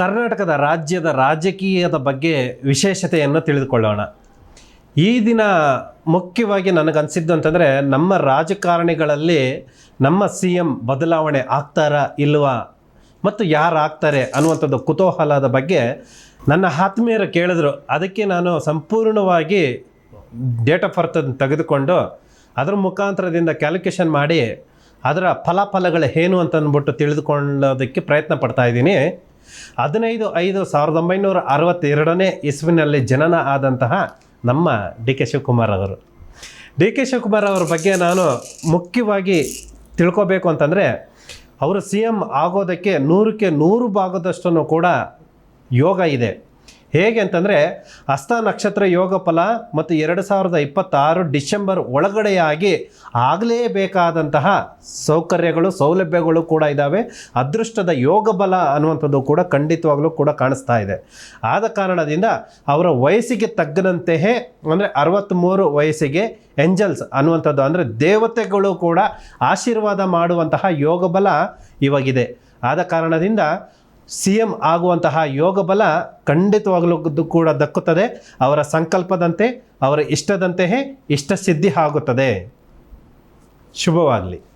ಕರ್ನಾಟಕದ ರಾಜ್ಯದ ರಾಜಕೀಯದ ಬಗ್ಗೆ ವಿಶೇಷತೆಯನ್ನು ತಿಳಿದುಕೊಳ್ಳೋಣ. ಈ ದಿನ ಮುಖ್ಯವಾಗಿ ನನಗನ್ಸಿದ್ದು ಅಂತಂದರೆ ನಮ್ಮ ರಾಜಕಾರಣಿಗಳಲ್ಲಿ ನಮ್ಮ ಸಿ ಎಂ ಬದಲಾವಣೆ ಆಗ್ತಾರಾ ಇಲ್ವಾ? ಮತ್ತು ಯಾರು ಆಗ್ತಾರೆ ಅನ್ನುವಂಥದ್ದು ಕುತೂಹಲದ ಬಗ್ಗೆ ನನ್ನ ಆತ್ಮೀಯರು ಕೇಳಿದ್ರು. ಅದಕ್ಕೆ ನಾನು ಸಂಪೂರ್ಣವಾಗಿ ಡೇಟ್ ಆಫ್ ಬರ್ತ್ ತೆಗೆದುಕೊಂಡು ಅದರ ಮುಖಾಂತರದಿಂದ ಕ್ಯಾಲ್ಕುಲೇಷನ್ ಮಾಡಿ ಅದರ ಫಲಾಫಲಗಳು ಏನು ಅಂತ ಅಂದ್ಬಿಟ್ಟು ತಿಳಿದುಕೊಳ್ಳೋದಕ್ಕೆ ಪ್ರಯತ್ನ ಪಡ್ತಾ ಇದ್ದೀನಿ. ಹದಿನೈದು ಐದು ಸಾವಿರದ ಒಂಬೈನೂರ ಅರವತ್ತೆರಡನೇ ಇಸ್ವಿನಲ್ಲಿ ಜನನ ಆದಂತಹ ನಮ್ಮ ಡಿ ಕೆ ಶಿವಕುಮಾರ್ ಅವರು. ಡಿ ಕೆ ಶಿವಕುಮಾರ್ ಅವರ ಬಗ್ಗೆ ನಾನು ಮುಖ್ಯವಾಗಿ ತಿಳ್ಕೊಬೇಕು ಅಂತಂದರೆ, ಅವರು ಸಿ ಎಂ ಆಗೋದಕ್ಕೆ ನೂರಕ್ಕೆ ನೂರು ಭಾಗದಷ್ಟನ್ನು ಕೂಡ ಯೋಗ ಇದೆ. ಹೇಗೆ ಅಂತಂದರೆ ಹಸ್ತ ನಕ್ಷತ್ರ ಯೋಗ ಫಲ ಮತ್ತು ಎರಡು ಸಾವಿರದ ಇಪ್ಪತ್ತಾರು ಡಿಸೆಂಬರ್ ಒಳಗಡೆಯಾಗಿ ಆಗಲೇಬೇಕಾದಂತಹ ಸೌಕರ್ಯಗಳು, ಸೌಲಭ್ಯಗಳು ಕೂಡ ಇದ್ದಾವೆ ಅದೃಷ್ಟದ ಯೋಗ ಬಲ ಅನ್ನುವಂಥದ್ದು ಕೂಡ ಖಂಡಿತವಾಗಲೂ ಕೂಡ ಕಾಣಿಸ್ತಾ ಇದೆ. ಆದ ಕಾರಣದಿಂದ ಅವರ ವಯಸ್ಸಿಗೆ ತಗ್ಗನಂತೆಯೇ ಅಂದರೆ ಅರವತ್ತ್ಮೂರು ವಯಸ್ಸಿಗೆ ಎಂಜಲ್ಸ್ ಅನ್ನುವಂಥದ್ದು, ಅಂದರೆ ದೇವತೆಗಳು ಕೂಡ ಆಶೀರ್ವಾದ ಮಾಡುವಂತಹ ಯೋಗ ಬಲ ಇವಾಗಿದೆ. ಆದ ಕಾರಣದಿಂದ ಸಿ ಎಂ ಆಗುವಂತಹ ಯೋಗ ಬಲ ಖಂಡಿತವಾಗಲೂ ಕೂಡ ದಕ್ಕುತ್ತದೆ. ಅವರ ಸಂಕಲ್ಪದಂತೆ, ಅವರ ಇಷ್ಟದಂತೆಯೇ ಇಷ್ಟ ಸಿದ್ಧಿ ಆಗುತ್ತದೆ. ಶುಭವಾಗಲಿ.